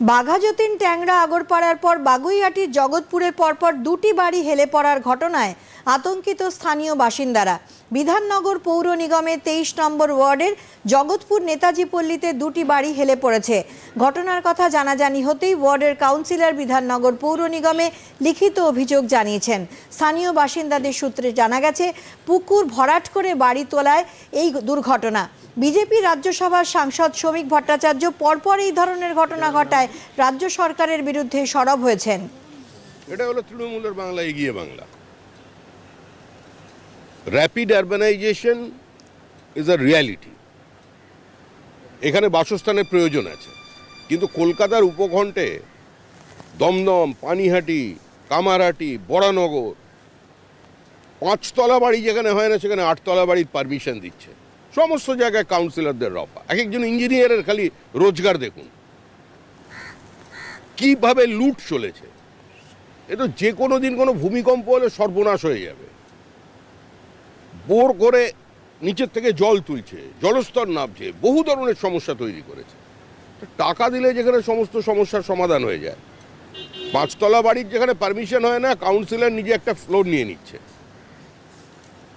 বাঘাযতীন ট্যাংরা আগরপাড়ার পর বাগুইয়াটির জগৎপুরে পরপর দুটি বাড়ি হেলে পড়ার ঘটনায় আতঙ্কিত স্থানীয় বাসিন্দারা। বিধাননগর পৌর নিগমের তেইশ নম্বর ওয়ার্ডের জগৎপুর নেতাজি পল্লীতে দুটি বাড়ি হেলে পড়েছে। ঘটনার কথা জানাজানি হতেই ওয়ার্ডের কাউন্সিলর বিধাননগর পৌর নিগমে লিখিত অভিযোগ জানিয়েছেন। স্থানীয় বাসিন্দাদের সূত্রে জানা গেছে, পুকুর ভরাট করে বাড়ি তোলায় এই দুর্ঘটনা। বিজেপি রাজ্যসভার সাংসদ শ্রমিক ভট্টাচার্য পরপর এই ধরনের ঘটনা ঘটায় রাজ্য সরকারের বিরুদ্ধে সরব হয়েছেন। এটা হলো তৃণমূলের বাংলা, এগিয়ে Bangla. Rapid urbanisation is a reality এখানে বাসস্থানের প্রয়োজন আছে। কিন্তু কলকাতার উপকণ্ঠে দমদম, পানিহাটি কামারহাটি বরানগর পাঁচতলা বাড়ি যেখানে হয় না, সেখানে আটতলা বাড়ির পারমিশন দিচ্ছে। সমস্ত জায়গায় কাউন্সিলরদের রফা। এক একজন ইঞ্জিনিয়ারের খালি রোজগার দেখুন। কীভাবে লুট চলেছে। এ তো যে কোনো দিন কোনো ভূমিকম্প হলে সর্বনাশ হয়ে যাবে। বোর করে নিচের থেকে জল তুলছে, জলস্তর নামছে, বহু ধরনের সমস্যা তৈরি করেছে। টাকা দিলে যেখানে সমস্ত সমস্যার সমাধান হয়ে যায়। পাঁচতলা বাড়ির যেখানে পারমিশন হয় না কাউন্সিলর নিজে একটা ফ্লোর নিয়ে নিচ্ছে।